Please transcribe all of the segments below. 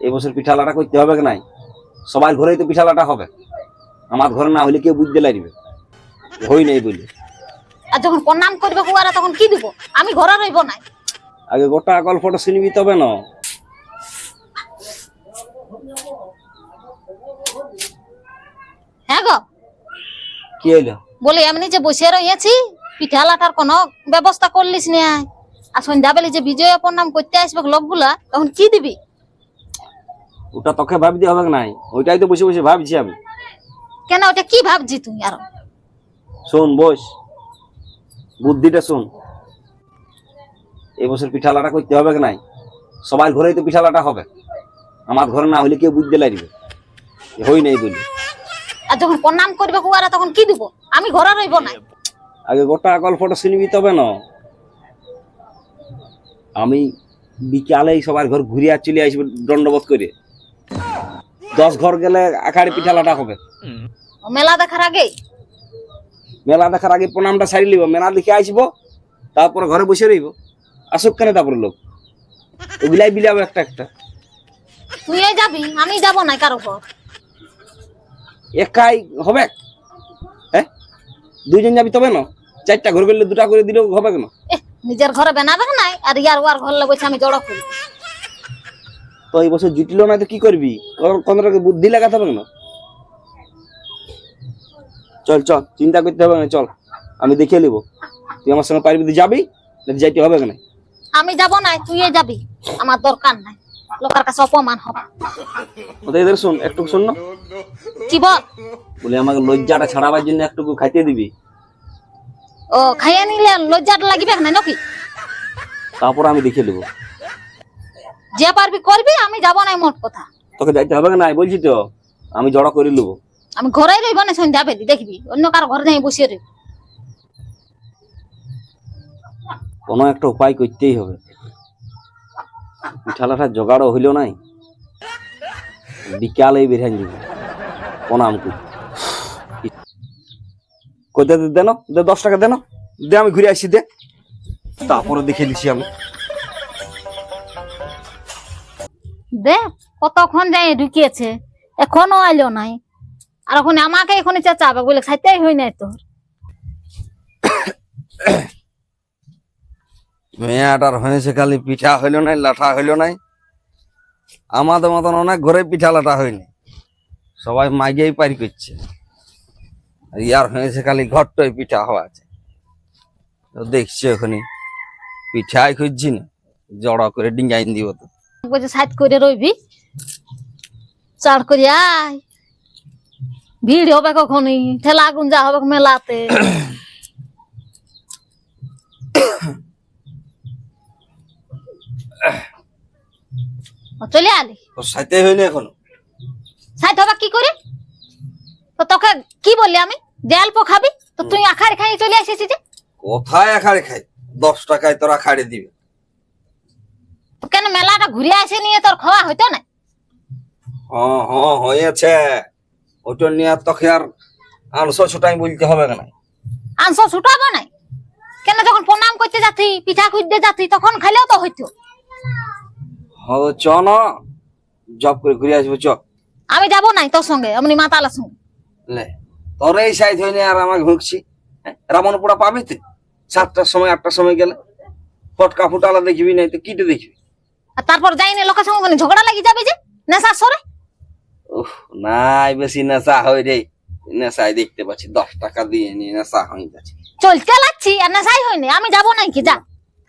এই বছর পিঠালাটা করতে হবে কি নাই? সবার ঘরেই তো পিঠালাটা হবে। আমার ঘরে না হলে কেউ বুঝতে লাগবে হই নাই বলে। আর যখন প্রণাম করবে কুয়ারা তখন কি দিব? আমি ঘরে রইব না। আগে গোটা গল্পটা শুনবি তবে না। হ্যাঁ গো। কি হইল? বলি এমনি যে বসে রয়েছি পিঠা লাটার কোনো ব্যবস্থা করলিস নি। আর সন্ধ্যাবেলা যে বিজয় প্রণাম করতে আসবে লোকগুলা তখন কি দিবি? ওটা তোকে ভাবতে হবে নাই? ওইটাই তো বসে বসে ভাবছি আমি। কেন ওটা কি ভাবছি তুই আর? শোন বস। বুদ্ধিটা শোন। এই বছর পিঠালাটা করতে হবে নাই? সবার ঘরেই তো পিঠালাটা হবে। আমার ঘরে না হলে কেউ বুঝতে লাগবে হই নাই বলি। আর যখন প্রণাম করবে কুয়ারা তখন কি দিব? আমি ঘরে রইব না। আগে গোটা গল্পটা শুনবি তবে না। আমি বিকালেই সবার ঘর ঘুরিয়া চলে আসব দণ্ডবোধ করে। দশ ঘর গেলে আখাড়ে পিঠালাটা হবে। মেলা দেখার আগে মেলা দেখার আগে প্রণামটা সারি লিব মেলা দেখে আসব তারপরে ঘরে বসে রইব। আসুক কেন তারপরে লোক। ওগুলাই বিলাবো একটা একটা। তুই যাবি আমি যাব না কারও ঘর। একাই হবে? হ্যাঁ? দুইজন যাবি তবে না? চারটা ঘর গেলে দুটা করে দিলেও হবে কেন? নিজের ঘরে বানাবে নাই আর ইয়ার ওয়ার ঘর বসে আমি জড়ো করি। তো এই বছর জুটিল না তো কি করবি? কোন- রকম বুদ্ধি লাগাতে হবে না? চল চল চিন্তা করতে হবে না চল আমি দেখিয়ে নিব। তুই আমার সঙ্গে পারবি তুই যাবি নাকি যাইতে হবে কেন আমি যাব না তুই যাবি। আমার দরকার নাই। লোকের কাছে অপমান হবে। ওদের এদের শোন একটু শোন না। কি বল? বলে আমাকে লজ্জাটা ছাড়াবার জন্য একটু খাইতে দিবি। ও খাইয়ে নিলে লজ্জাটা লাগিবে না নাকি? তারপর আমি দেখে নেব। যে পারবি করবি আমি যাব না মোট কথা। তোকে যাইতে হবে না বলছি তো আমি জড়া করে নেব আমি ঘরে রইব না সন্ধ্যা বেলি দেখবি। অন্য কার ঘরে যাই বসে রইব। কোনো একটা উপায় করতেই হবে। পিঠালাটা জোগাড়ও হইল নাই। বিকালেই বেরিয়ে দিব প্রণাম করতে কইতে দে দেন দে দশ টাকা দেন দে আমি ঘুরে আসি দে। তারপরে দেখে দিছি আমি। দে, কতক্ষণ যাই ঢুকিয়েছে? এখনও আইলো নাই। আর এখন আমাকে এখন চেঁচাবে বলে খাইতেই হই নাই তোর। মেয়াটার হয়েছে খালি পিঠা হইল নাই, লাঠা হইল নাই। আমাদের মতন অনেক ঘরে পিঠা লাঠা হয়নি। সবাই মাগিয়েই পারি করছে। ইয়ার হয়েছে খালি ঘরটাই পিঠা হওয়া আছে। দেখছি ওখানে পিঠাই খুঁজছি না। জড়ো করে ডিঙ্গাইন দিব তো। বলছে সাইড করে রইবি? চার করে আয়। ভিড় হবে কখনই? ঠেলা আগুন যা হবে মেলাতে। চলে আলি? সাইতে হয়নি এখনও। সাইড হবে কি করে? তো তোকে কি বললি আমি? অল্প খাবি তো তুই আখার খাই চলে এসেছিস যে? কোথায় আখাড়ে খাই? দশ টাকায় তোরা খাড়ে দিবে। কেন মেলাটা ঘুরে আসে নিয়ে তোর খাওয়া হইতো না? হ্যাঁ হ্যাঁ হয়েছে। ওটা নিয়ে তোকে আর আনশো ছোটাই বলতে হবে না আনসো ছুটাবো নাই কেন যখন প্রণাম করতে যাতি পিঠা খুঁজতে যাতি তখন খাইলেও তো হইতো। হ্যাঁ চ না। জব করে ঘুরে আসব চ। আমি যাব নাই তোর সঙ্গে এমনি মাতালার সঙ্গে। লে তোর এই সাইজ হয়নি আর আমাকে ভুগছি রামনপুরা পাবি তুই? সাতটার সময় আটটার সময় গেলে। ফটকা ফুটালা দেখবি নাই তো কিটে দেখবি? আর তারপর যাইনি লোকের সঙ্গে ঝগড়া লাগি যাবে যে? নেশা সরে। উফ নাই বেশি নেশা হয় রে। নেশায় দেখতে পাচ্ছি দশ টাকা দিয়ে নিয়ে নেশা হয়ে যাচ্ছে। চলতে লাগছি আর নেশাই হয়নি। আমি যাব নাই কি যা।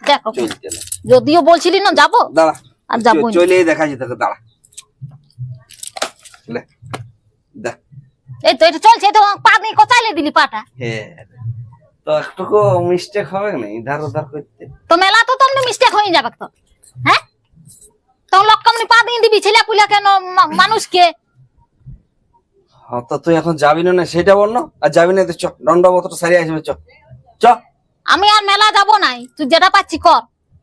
দেখো। চলতে যদিও বলছিলি না যাব। দাঁড়া। আর যাব চ- চলেই দেখা যেতে দাঁড়া। এই তো এটা চলছে তো পা দিয়ে কোচাইলে দিলি পাটা। হ্যাঁ তো একটুকু মিস্টেক হবে না ইধার উধার করতে। তো মেলা তো তোমনি মিস্টেক হয়ে যাবে তো। হ্যাঁ? তখন লোক পা দিয়ে দিবি ছেলে পুলা কেন মানুষকে? হ্যাঁ তো তুই এখন যাবি না সেটা বল না। আর যাবি না তো চ দণ্ডবতটা সারি আসবে চ। চ। আমি আর মেলা যাব নাই তুই যেটা পাচ্ছি কর।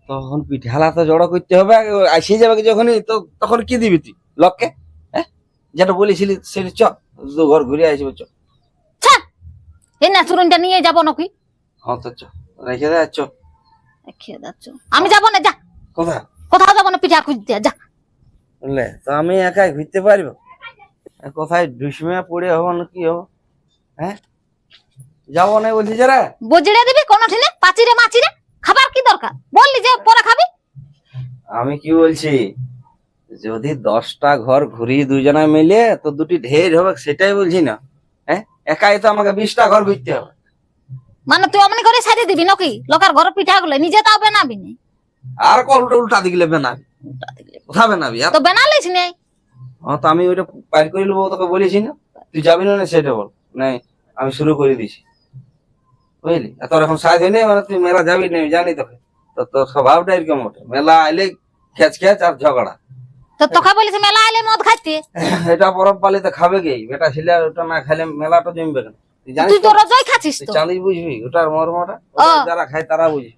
তখন পিঠালা তো জড়ো করতে হবে? আসে যাবে যখনই তো তখন কি দিবি তুই? লককে হ্যাঁ? যেটা বলেছিলি সেটা চ দু ঘর ঘুরে আসবে চ। এই না চুরনটা নিয়ে যাব নাকি? হ্যাঁ তো চ রেখে দে চ। খেয়ে যাচ্ছ আমি যাব না যা। কোথা কোথাও যাব না পিঠা খুঁজতে যা। বুঝলে তো আমি একাই ঘুরতে পারব? কোথায় ঢুসমে পড়ে হব না কি হব? হ্যাঁ? যাব না বলছি যারা বজড়ে দিবি কোন ঠিনে পাচিরে মাচিরে? খাবার কি দরকার? বললি যে পরে খাবি। আমি কি বলছি? যদি দশটা ঘর ঘুরি দুজনে মিলে তো দুটি ঢের হবে সেটাই বলছি না। হ্যাঁ? একাই তো আমাকে বিশটা ঘর ঘুরতে হবে। মানে তুই অমনি করে সারিয়ে দিবি নাকি? লোকের ঘর পিঠা গুলো নিজে তাও বেনাবি নি? আর কল উল্টা দিলে বেনাবি কোথা বেনাবি তো বেনালিস নি। হ্যাঁ তো আমি ওইটা পার করে নেব তোকে বলেছি না। তুই যাবি না না সেটা বল। নাই আমি শুরু করে দিছি। বুঝলি? তোর এখন সাজ হয়নি মানে তুই মেলা যাবি না জানি তোকে। তো তোর স্বভাবটা এরকম ওঠে মেলা আইলে খেচ খেচ আর ঝগড়া। তো তোকে বলিস মেলা আইলে মদ খাইতে। এটা পরব পালিতে খাবে কি? বেটা ছেলে ওটা না খাইলে মেলাটা জমবে কেন? তুই জানিস তো তো? রোজই খাচ্ছিস তো। চাঁদি বুঝবি ওটার মর্মটা? যারা খায় তারা বুঝবে।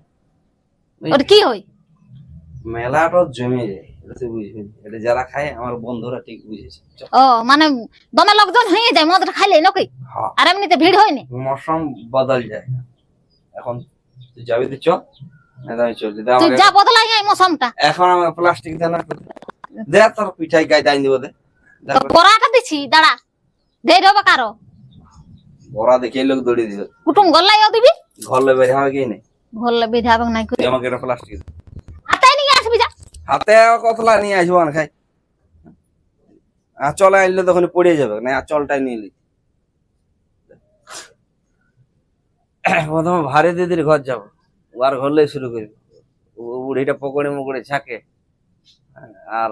ওর কি হই মেলাটা জমে যায় এটা এটা যারা খায় আমার বন্ধুরা ঠিক বুঝেছে। ও মানে দমে লোকজন হয়ে যায় মদটা খাইলে নাকি আর এমনিতে ভিড় হয়নি মৌসুম বদল যায়। এখন তুই যাবি তো চলি দে তুই আমাকে যা বদলাই যায় মৌসুমটা। এখন আমার প্লাস্টিক দেন দে তোর পিঠাই গায়ে দাইন দিব দে। দে দিছি দাঁড়া। দেরি হবে কারও। বড়া দেখে লোক দৌড়ে দিবে। কুটুম দিবি? ঘর লে বের হবে কি নেই ঘরলে হবে নাই আমাকে প্লাস্টিক দে হাতাই নিয়ে আসবি যা হাতে কতলা নিয়ে আসব না খাই। আঁচলে আনলে তখন পড়ে যাবে না আঁচলটাই নিয়ে নি প্রথমে ভারী দিদির ঘর যাব ওর ঘরলে শুরু করব বুড়িটা পকড়ে মকড়ে ছাকে আর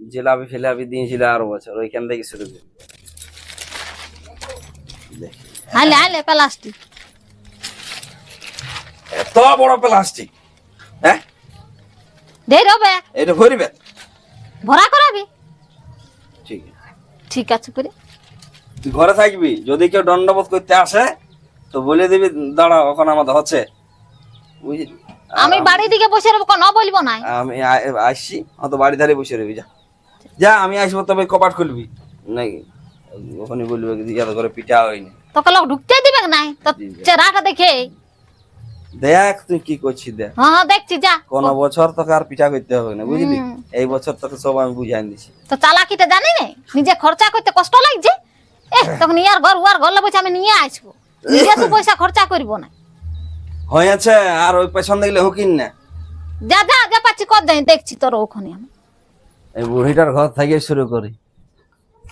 জিলাপি ফিলাপি দিয়েছিল আরও বছর ওইখান থেকে শুরু করব হালে প্লাস্টিক। এত বড় প্লাস্টিক হ্যাঁ? দেরি হবে এটা ভরিবে। ভরা করাবি? ঠিক। আছে ঠিক আছে করে। তুই ঘরে থাকবি যদি কেউ দণ্ডবোধ করতে আসে তো বলে দিবি দাঁড়া ওখানে আমাদের হচ্ছে। বুঝলি আমি বাড়ি দিকে বসে রবো কোনো বলব নাই। আমি আসছি অত বাড়ি ধারে বসে রবি যা। যা আমি আসব তবে কপাট খুলবি। নাকি ওখানে বলবে ইয়াদ করে পিঠা হয়নি। তোকে লোক ঢুকতে দিবে নাই? তো চেহারাটা দেখে। দেখ তুই কি করছিস দেখ। হ্যাঁ হ্যাঁ, দেখছি যা। কোন বছর তোকে আর পিঠা করতে হবে না বুঝলি? এই বছর তোকে সব আমি বুঝাই দিছি। তো চালাকিটা জানি না? নিজে খরচা করতে কষ্ট লাগছে? এ তখন ইয়ার ঘর উয়ার ঘর বসে আমি নিয়ে আসব। নিজে তো পয়সা খরচা করব না। হয়ে আছে আর ওই পেছন দেখলে হুকিন না। যা যা যা পাচ্ছি কর দেয় দেখছি তোর ওখানে আমি। এই বুড়িটার ঘর থেকে শুরু করি।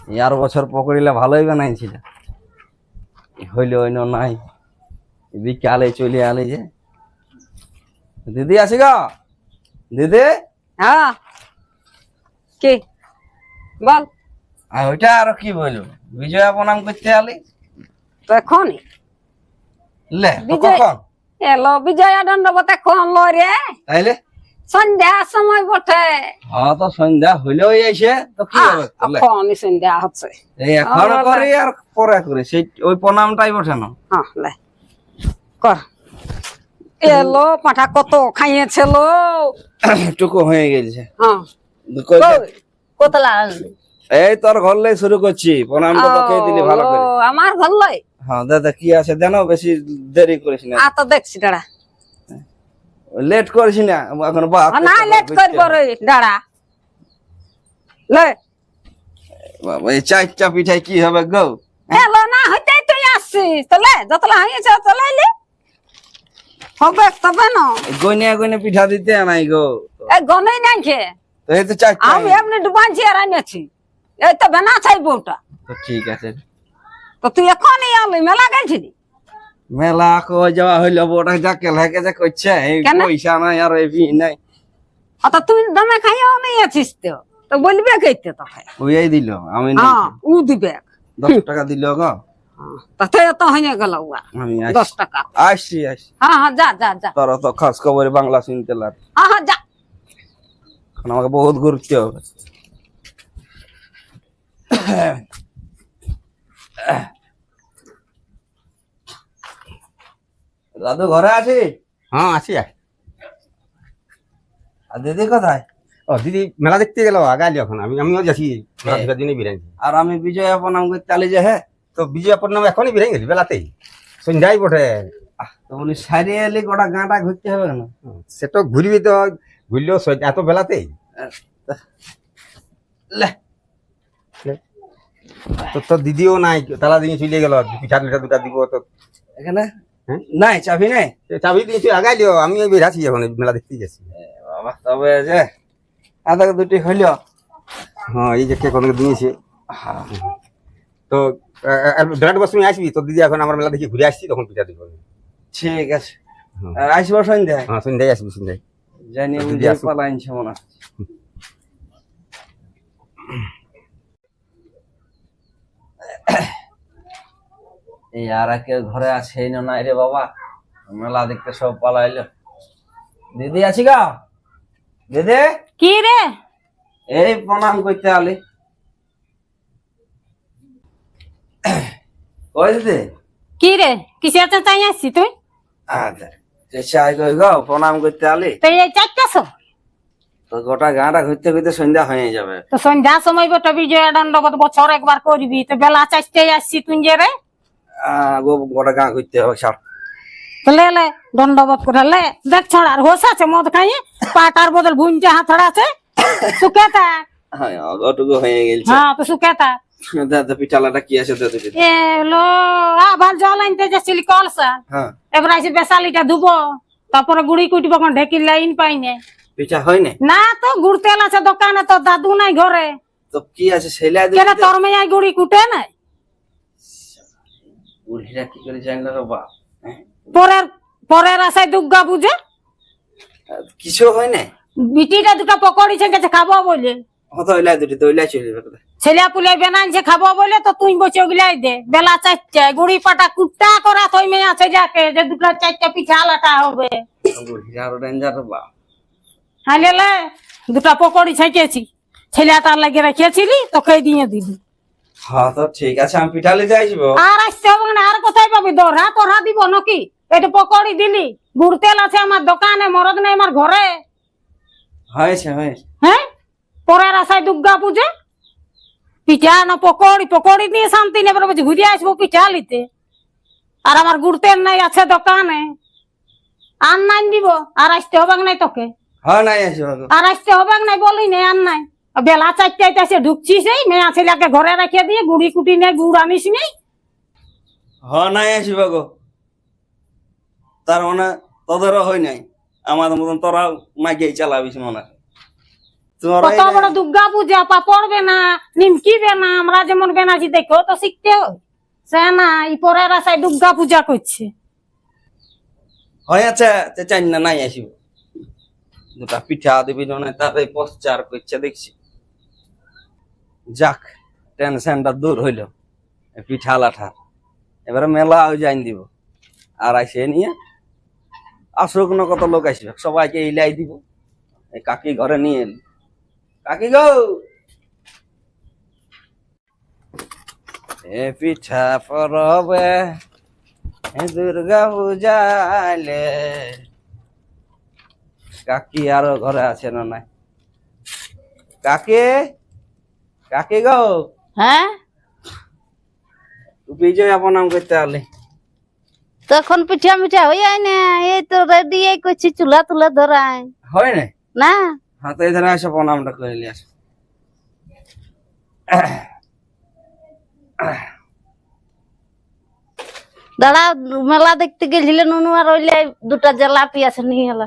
ইয়ার বছর পকড়িলে ভালোই বানাইছিল। হইলে অন্য নাই। বিকালে চলে আলে যে। দিদি আসি গা? দিদি? হ্যাঁ। কি? বল। আর ওইটা আর কি বলব? বিজয়া প্রণাম করতে আলি? তো এখনই লে কখন? এলো বিজয়া দণ্ডবত এখন লো রে। তাইলে? সন্ধ্যা সময় বটে। হ্যাঁ তো সন্ধ্যা হইলেও আইসে তো কি হবে? এখনই সন্ধ্যা হচ্ছে। এই এখন করি আর পরে করি সেই ওই প্রণামটাই না? হ্যাঁ লে। কর। এলো পাঠা কত খাইয়েছে লো টুকু হয়ে গেছে। হ্যাঁ? কতলা? এই তোর ঘরলে শুরু করছি। প্রণামটা তোকে দিলি ভালো করে। আমার ঘর লই? হ্যাঁ দাদা কি আছে জানো বেশি দেরি করিস না। আ তো দেখছি দাঁড়া। লেট করিস না এখন আ, না লেট করব রে দাঁড়া। লে। বাবা, এই চারটা পিঠাই কি হবে গো? এলো না হইতে তুই আসছিস। তো লে যতলা হইছে তো লাইলে হবে তবে না গইনিয়া গইনে পিঠা দিতে নাই গো। এই গনেই নাই তো এই তো চারটা আমি এমনি ডুবানছি আর আনিয়েছি। এই তো বেনা চাই বউটা। তো ঠিক আছে। তো তুই এখনই আলি মেলা গেছিলি? মেলা কই যাওয়া হইল বড় যা কেলাকে যা করছে এই? পয়সা নাই আর এই বি নাই। অত তুই দমে খাইও নেই আছিস তো। তো বলবে কইতে তোকে। ওই দিল আমি নাই হ্যাঁ উ দিবে। দশ টাকা দিল গো। হ্যাঁ, তাতে তো হয়ে গেল দশ টাকা আসছি। আসছি হ্যাঁ হ্যাঁ যা যা যা। তোর তো খাস খবরে বাংলা শুনতে লাগ। হ্যাঁ হ্যাঁ যা। আমাকে বহুত ঘুরতে হবে। দাদু ঘরে আছি হ্যাঁ আছি আর দিদি কোথায়? ও দিদি মেলা দেখতে গেল আগালি এখন। আমি আমিও যাচ্ছি। মেলা দেখার আর আমি বিজয় প্রণাম করতে আলি যে হ্যাঁ? তো বিজয় পূর্ণাম এখনই বেরিয়ে গেলি বেলাতেই। সন্ধ্যায় বটে। তো সারিয়ে এলি গোটা গাঁটা ঘুরতে হবে কেন? সে তো ঘুরবি তো ঘুরলেও এত বেলাতেই। লে। তো তোর দিদিও নাই তালা দিয়ে চলে গেল পিঠা দুটা দিব তো। এখানে? হ্যাঁ? নাই চাবি নাই? চাবি দিয়ে তুই আগাই লিও আমি বেরাছি এখন মেলা দেখতে যাচ্ছি। বাবা তবে যে দুটি হইল। হ্যাঁ এই যে কে কত দিয়েছে। তো বিরাট বস্তু নিয়ে আসবি? তোর দিদি এখন আমার মেলা দেখি ঘুরে আসছি তখন পিঠা দিব। ঠিক আছে। আসব সন্ধ্যায়? হ্যাঁ সন্ধ্যায় আসবি সন্ধ্যায়। জানি আসুক। পালা আনছে মনে এই আর কেউ ঘরে আছে? না নাই রে বাবা। মেলা দেখতে সব পালাইলো। দিদি আছি গা? দিদি? কি রে? এই প্রণাম করতে আলি। কই দিদি? কি রে কিসের তো চাই আসছি তুই? আচ্ছা চাই কই গো প্রণাম করতে আলি। তো এই চারটাছ তো গোটা গাঁটা ঘুরতে ঘুরতে সন্ধ্যা হয়ে যাবে। তো সন্ধ্যা সময় বটা বিজয় দণ্ডবত বছর একবার করবি? তো বেলা চারটে আসছি তুই যে রে। গোটা গাঁ ঘুরতে হবে ছাড়। লে লে দণ্ডবত করে লে। দেখ ছড় আর হোস আছে মদ খাইয়ে পাটার বদল ভুঞ্জে হাতড়া আছে থাক হ্যাঁ অটুকু হয়ে গেছে হ্যাঁ তো থাক দাদা পিঠালাটা কি আছে দাদা আবার জল আনতে যাচ্ছিলি কলসা। হ্যাঁ। এবার এসে বেসালিটা ধুবো তারপরে গুড়ি কুটিব কোন ঢেকির লাইন পাই না। পিঠা হয় না? না তো গুড় তেল আছে দোকানে তো দাদু নাই ঘরে। তো কি আছে সেলাই কেন তোর মেয়ে গুড়ি কুটে নাই বুড়িটা কি করে জানলো রে বাপ হ্যাঁ? পরের পরের আশায় দুর্গা বুঝে? কিছু হয় না? বিটিটা দুটো পকড়িছে গেছে খাব বলে। তো ওইলাই চলে যাবে ছেলে পুলে বেনাইছে খাব বলে তো তুই বসে দে। বেলা চারটে গুড়ি পাটা করা তুই মেয়ে আছে যাকে যে দুটো চারটে পিঠা হবে। দুটা পকড়ি ছাইকেছি ছেলেটার লাগে রেখেছিলি তোকে দিয়ে হ্যাঁ তো ঠিক আছে আমি পিঠালে যাইব আর আসতে হবে না আর কোথায় পাবি? দরহা দিব নাকি? এটা পকড়ি দিলি। গুড় তেল আছে আমার দোকানে মরদ নেই আমার ঘরে। হয়েছে হয়েছে। হ্যাঁ? পরের আশায় দুর্গা পুজো। পিঠা না পকড়ি পকড়ি দিয়ে শান্তি নেবার বলছি ঘুরে আসব পিঠা লিতে আর আমার গুড়তে নাই আছে দোকানে। আর নাই দিব আর আসতে হবে নাই তোকে। হ্যাঁ। আর আসতে হবে নাই বলি নাই আর নাই। বেলা চারটায় এসে ঢুকছিস এই মেয়া ছেলেকে ঘরে রেখে দিয়ে গুড়ি কুটি নেই গুড় আনিস নেই হ্যাঁ নাই আসব গো। তার মানে তোদেরও হয় নাই। আমাদের মতন তোরা মাগিয়ে চালাবিস মনে হয়। কত বড় দুর্গা পূজা পা পড়বে না নিমকিবে না আমরা যেমন বেনাছি দেখো তো শিখতে হয়। সে না পরের আশায় দুর্গা পূজা করছে। হয় আচ্ছা চাই না নাই আসিব। দুটা পিঠা দিবি জনে করছে দেখছি। যাক টেনশনটা দূর হইল পিঠা লাঠার এবারে মেলা যাইন দিব। আর আইসে নিয়ে আসুক না কত লোক আসবে সবাইকে ইলাই দিব। এই কাকি ঘরে নিয়ে এলি। কাকি গো। এ পিঠা পরবে এ দুর্গা পূজালে। কাকি আরও ঘরে আছে না নাই? কাকে কাকে গো। হ্যাঁ? তুই বিজয় প্রণাম করতে আলে। তো এখন পিঠা মিঠা হয়ে যায় না এই তো রেডি এই করছি চুলা তুলা ধরাই। হয় না না। হাতে ধরে আসো প্রণামটা করে নিয়ে আসো। দাঁড়া মেলা দেখতে গেছিলে নুনু আর ওইলে দুটা জেলাপি আছে নিয়ে এলা।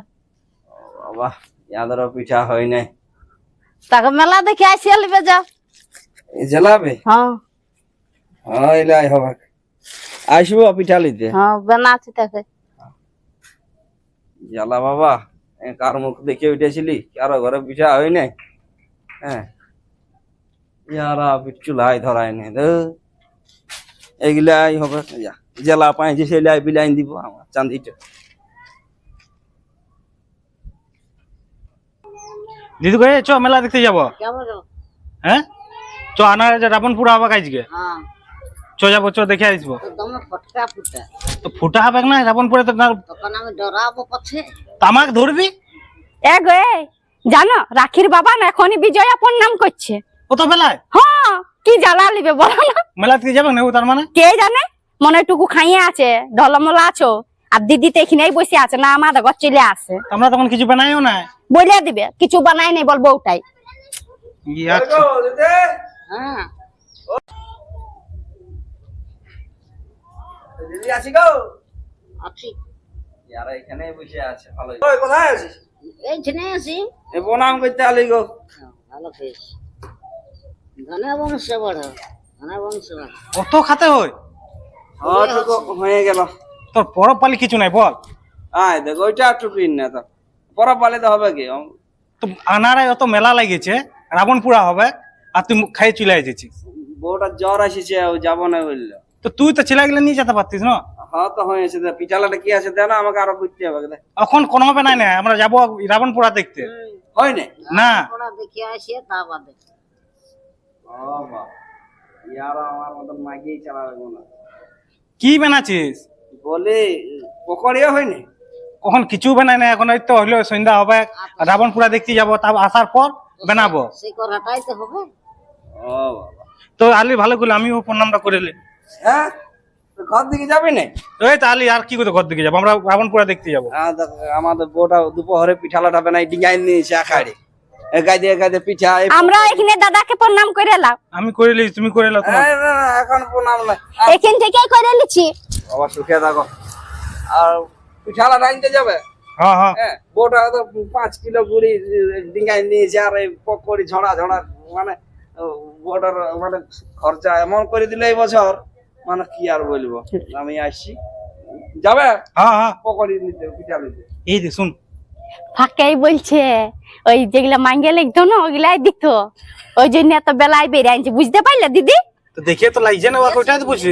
বাবা ইয়াদেরও পিঠা হয় নাই। তাকে মেলা দেখে আসি আলিবে এই জেলাবে হ্যাঁ। হয় লাই হবে। আসব পিঠা লিতে। হ্যাঁ বেনাচ্ছি তাকে। জ্বালা বাবা। কার মুখ দেখে উঠেছিলি? কারও ঘরে পিঠা হয় নাই? হ্যাঁ ইয়ারা চুলাই ধরাই নাই এগুলাই হবে যা জেলা পাইছি সেলাই বিলাইন দিব আমার চান্দিটা। দিদি কয়ে চ মেলা দেখতে যাব। হ্যাঁ? চ আনা যে রাবণপুর হবে আজকে হ্যাঁ। চ যাব চ দেখে আসব দমে ফটকা ফুটা। তো ফুটা হবে না? রাবণপুরে তো না তখন আমি ডরাবো পছে তামাক ধরবি? এ গো এ, জানো রাখির বাবা না এখনই বিজয়া প্রণাম করছে। কত বেলায়? হ্যাঁ কি জ্বালা লিবে বলো না। মেলা থেকে যাবে না ও তার মানে? কে জানে? মনে টুকু খাইয়ে আছে ঢলমলা আছো। আর দিদি তো এখানেই বসে আছে না আমাদের ঘর চলে আসে। আমরা তখন কিছু বানাইও না বলে দিবে কিছু বানাই নেই বলব ওটাই। ইয়ে আচ্ছা। দিদি আছি গো? আছি। ইয়ারা এখানে বসে আছে ভালো ওই কোথায় আছিস? এইখানে আছি। এ প্রণাম করতে আলি গো। ভালো বেশ ধনে বংশ বড় ধনে বংশ বড়। কত খাতে হয়? হ্যাঁ তো হয়ে গেল। তোর পরব পালি কিছু নাই বল। আয় দেখো ওইটা একটু কিন না তো। পরে পালিতে হবে কি? তো আনারায় অত মেলা লাগিয়েছে রাবণ পুরা হবে আর তুই খাইয়ে চলে এসেছিস। বউটার জ্বর আসিছে ও যাব না বলল। তো তুই তো ছেলেগুলো নিয়ে যেতে পারতিস না? হ্যাঁ তো হয়েছে পিঠালাটা কি আছে? দেন আমাকে আরও করতে হবে এখন কোনো নাই না আমরা যাব রাবণ পুরা দেখতে। হয় না। না দেখে আসে তা বাদে ও আমার মতন মাগিয়ে চালাবে না কি বানাচ্ছিস? বলে হয়নি কখন কিছু বানাই না এখন তো হইল সন্ধ্যা হবে রাবণ পুরা দেখতে যাব তারপর আসার পর বানাবো। সেই কথাটাই তো হবে। ও বাবা। তো আলি ভালো করলে আমিও প্রণামটা করে নি হ্যাঁ? ঘর দিকে যাবি না? ওই তো আলি আর কি করে ঘর দিকে যাব? আমরা রাবণ দেখতে যাব। আহ, আমাদের বউটা দুপুরে পিঠালাটা বানাই ডিঙাই নিয়েছে আখাড়ে একাই দিয়ে একাই দিয়ে পিঠা আমরা এখানে দাদাকে প্রণাম করে এলাম। আমি করে লি তুমি করে লো তোমার এই, না, না, এখন প্রণাম না এখান থেকেই করে নিচ্ছি। বাবা সুখে থাকো। আর পিঠালাটা আনতে যাবে? হ্যাঁ হ্যাঁ। হ্যাঁ বউটা তো পাঁচ কিলো গুড়ি নিয়েছে আর এই পকড়ি ঝড়া ঝড়া মানে বউটার মানে খরচা এমন করে দিলে এই বছর। মানে কি আর বলব? আমি আসছি। যাবে? হ্যাঁ হ্যাঁ। পকড়ি নিতে পিঠা নিতে। এই যে শুন। ফাঁকাই বলছে ওই যেগুলা মাঙ্গে লিখতো না ওগুলাই দিত। ওই জন্য এত বেলায় বেরিয়ে আনছে। বুঝতে পারলে দিদি? তো দেখে তো লাগছে না ওকে তো বুঝি।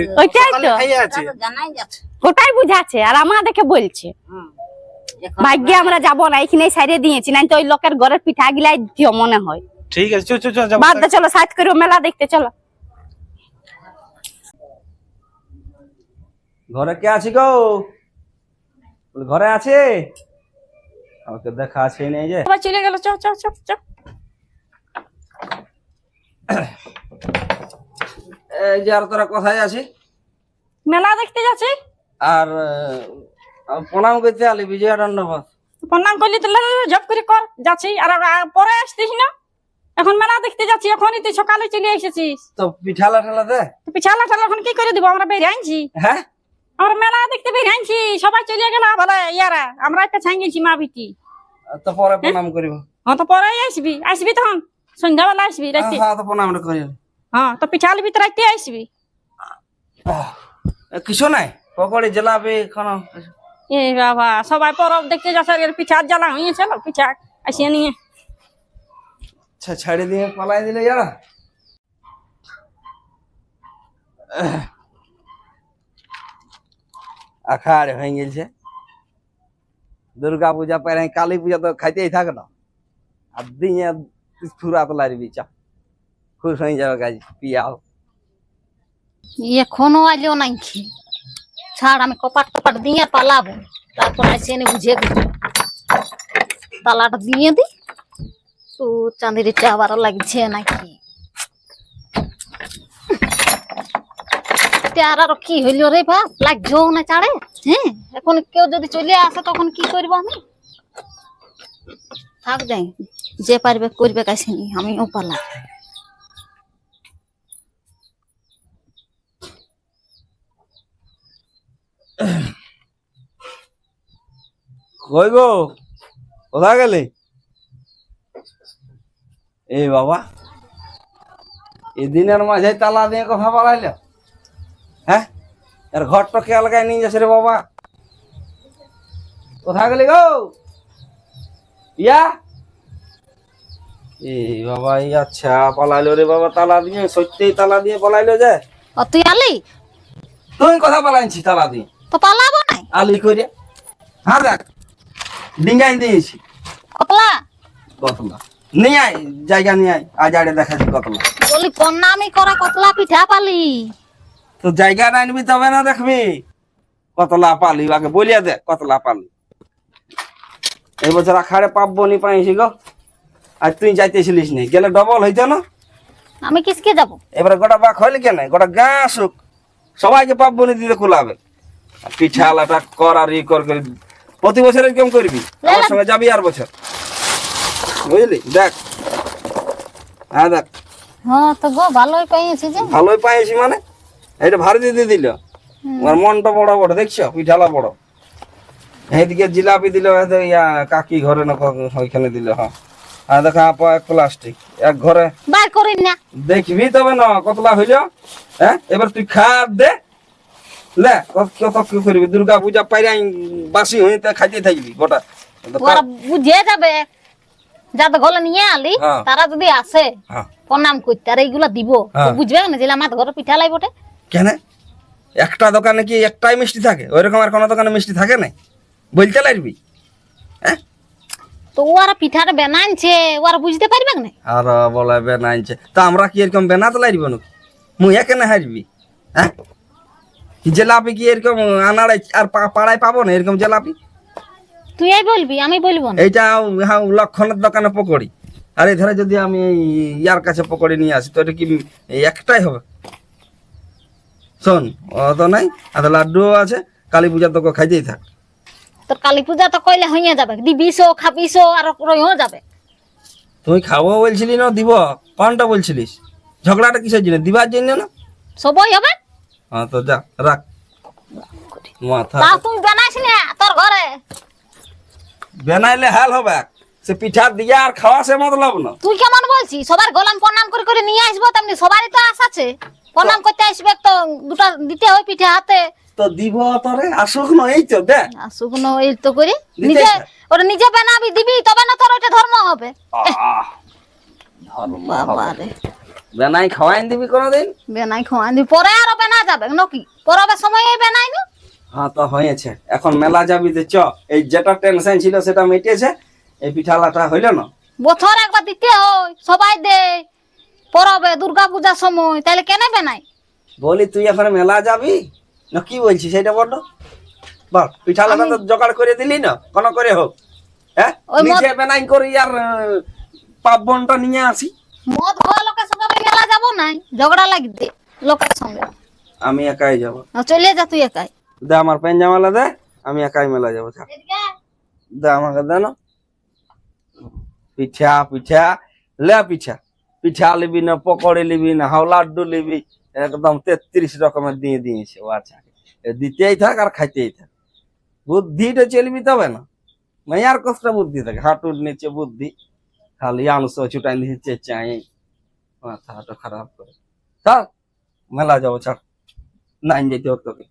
তো। ওটাই বুঝাচ্ছে আর আমাদেরকে বলছে। ভাগ্যে আমরা যাব না এখানে সাইডে দিয়েছি না তো ওই লোকের ঘরের পিঠা গিলাই দিও মনে হয়। ঠিক আছে চল চল চল বাদ দে, চলো সাইড করে মেলা দেখতে চলো। ঘরে কে আছে গো? ঘরে আছে? আমাকে দেখা আছে নেই যে। আবার চলে গেল চ চ চ চ এই যে আর তোরা কোথায় আছি? মেলা দেখতে যাচ্ছি। আর প্রণাম করতে আলি বিজয়া দণ্ডবাদ প্রণাম করলি তো জব করে কর যাচ্ছি। আর পরে আসতিস না? এখন মেলা দেখতে যাচ্ছি এখনই তুই সকালে চলে এসেছিস। তো পিঠালা ঠেলা দে। তো পিছালা ঠালা এখন কি করে দিব? আমরা বেরিয়ে আনছি। হ্যাঁ? আমরা মেলা দেখতে বেরিয়ে আনছি সবাই চলে গেল বলে ইয়ারা আমরা একটা ছাঙ্গেছি মা বিটি। তো পরে প্রণাম করিব। হ্যাঁ তো পরে আসবি আসবি তখন সন্ধ্যাবেলা আসবি রাতে হ্যাঁ তো প্রণামটা করিব। হ্যাঁ তো পিঠালি ভিতরে রাতে আসবি। কিছু নাই? পকড়ি জেলাপি খানো এ বাবা সবাই পরব দেখতে যাচ্ছে আর পিঠা জ্বালা হয়েছে না পিঠা আসিয়ে নিয়ে। আচ্ছা ছাড়ি দিয়ে পালাই দিলে যারা আখাড় হয়ে গেছে দুর্গা পূজা পরে কালী পূজা তো খাইতেই থাকে না আর দিয়ে ফুরা তো লারবি চা খুশ হয়ে যাবে কাজ পিয়াও এখনও আইলো নাকি ছাড় আমি কপাট কপাট দিয়ে পালাবো তারপর আসে এনে বুঝে গেছি তালাটা দিয়ে দি তো চাঁদের চাবার লাগছে নাকি আর আরও কি হইল রে বাপ? লাগছো না চাড়ে? হ্যাঁ? এখন কেউ যদি চলে আসে, তখন কি করব আমি? থাক যাই, যে পারবে করবে কাছেনি আমিও পালা। কই গো? কোথায় গেলে? এই বাবা এই দিনের মাঝে তালা দিয়ে কথা বলাইল? হ্যাঁ? এর ঘরটা কে লাগাই নিয়ে যাচ্ছে রে বাবা? কোথায় গেলি গো? ইয়া? এই বাবা এই আচ্ছা পালাইলো রে বাবা তালা দিয়ে সত্যি তালা দিয়ে পালাইলো যে। ও তুই আলি? তুই কথা পালাইছি তালা দিয়ে? তো পালাবো নাই? আলি করে হ্যাঁ দেখ ডিঙ্গাই দিয়েছি। কতলা? কতলা? নিয়ে আয় জায়গা নিয়ে আয় আজ আড়ে দেখাচ্ছি কতলা। বলি কন্যামি করা কতলা পিঠা পালি? তো জায়গা না নিবি তবে না দেখবি। কতলা পালি আগে বলিয়া দে কতলা পালি এই বছর আখাড়ে পাবো নি পাইছি গো। আর তুই যাইতেছিলিস নি গেলে ডবল হইতো না? আমি কিসকে যাব? এবারে গোটা বাক হইলে কেন? গোটা গা আসুক সবাইকে পাবো নি দিতে খোলাবে পিঠা আলাটা কর আর ই কর করে প্রতি বছরে কেমন করবি। আমার সঙ্গে যাবি আর বছর। বুঝলি? দেখ। হ্যাঁ দেখ। হ্যাঁ তো গো ভালোই পাইছি যে। ভালোই পাইছি মানে? এটা ভারী দিতে দিল। আমার মনটা বড় বড় দেখছ? পিঠালা বড়। এইদিকে জিলাপি দিল ইয়া কাকি ঘরে না ওইখানে দিল হ্যাঁ। আর দেখা আপা এক প্লাস্টিক এক ঘরে। বার করিন না। দেখবি তবে না কতলা হইল? হ্যাঁ? এবার তুই খা দে। লে কত কত কি করবি? দুর্গা পূজা পাইলে বাসি হইতে খাইতে থাকবি গোটা তো ওরা বুঝে যাবে। যাদের গলে নিয়ে আলি হ্যাঁ। তারা যদি আসে হ্যাঁ। প্রণাম করতে আর এইগুলা দিব। তো হ্যাঁ। বুঝবে না যে আমার ঘরে পিঠা লাই বটে? কেন? একটা দোকানে কি একটাই মিষ্টি থাকে? ওইরকম আর কোনো দোকানে মিষ্টি থাকে না বলতে লাগবি হ্যাঁ? তো ওরা পিঠাটা বানাইছে ওরা বুঝতে পারবে না? আর বলে বেনাইছে তা আমরা কি এরকম বেনাতে লাগবো মুই না হারবি? হ্যাঁ? জেলাপি কি এরকম আনাড়াই আর পাড়ায় পাবো না এরকম জেলাপি? তুই বলবি আমি বলব এইটা হ্যাঁ লক্ষণের দোকানে পকড়ি। আর এই ধারে যদি আমি ইয়ার কাছে পকড়ি নিয়ে আসি তো এটা কি একটাই হবে? শোন ও তো নাই আর লাড্ডুও আছে কালী পূজার তোকে খাইতেই থাক। তোর কালী পূজা তো কইলে হইয়া যাবে দিবিশো খাবিশো আর রইও যাবে। তুই খাব বলছিলি না দিব? কোনটা বলছিলিস? ঝগড়াটা কিসের জন্য? দিবার জন্য না? সবই হবে। হ্যাঁ তো যা রাখ। মাথা তা তুই বানাইস না তোর ঘরে। বানাইলে হাল হবে। সে পিঠা দিয়া আর খাওয়া সে মতলব না। তুই কেমন বলছিস? সবার গোলাম প্রণাম করে করে নিয়ে আসব তেমনি সবারই তো আশা আছে। প্রণাম করতে আসবে তো দুটা দিতে হয় পিঠে হাতে। তো দিব তোরে আসুক না এই তো দে। আসুক শুকনো এই তো করে। নিজে। ওটা নিজে বানাবি দিবি তবে না তোর ওটা ধর্ম হবে। বাবা রে বেনাই খাওয়াইন দিবি কোনোদিন? বেনাই খোয়া দিবি। পরে আরও বেনা যাবে নাকি পরবে সময় বেনাই না হ্যাঁ তো হয়েছে। এখন মেলা যাবি যে চ এই যেটা টেনশন ছিল সেটা মিটেছে। এই পিঠালাটা হইল না? বছর একবার দিতে হয় সবাই দে পরবে দুর্গা পূজার সময় তাহলে কেন বেনাই বলি তুই এখন মেলা যাবি? না কি বলছিস সেটা বল বল পিঠালাটা তো জোগাড় করে দিলি না? কোন করে হোক। হ্যাঁ? নিজে বেনাই করি আর পার্বণটা নিয়ে আসি। মদ খাওয়া লোকের সঙ্গে আমি মেলা যাব নাই ঝগড়া লাগবে লোকের সঙ্গে। আমি একাই যাব। চলে যা তুই একাই। দে আমার পেন জামালা দে আমি একাই মেলা যাব থাক। দে আমাকে দে না। পিঠা পিঠা লে পিঠা। পিঠা লিবি না, পকড়ি লিবি না, হাও লাড্ডু লিবি, একদম তেত্রিশ রকমের দিয়ে দিয়েছে। ও আচ্ছা দিতেই থাক আর খাইতেই থাক। বুদ্ধিটা চলবি তবে না। মাইয়ার কষ্ট বুদ্ধি থাকে, হাঁটুর নিচে বুদ্ধি। খালি আনুষ ছুটাই দিচ্ছে চাই মাথাটা খারাপ করে। থাক, মেলা যাব, ছাড়। নাইন যেতে হোক তোকে।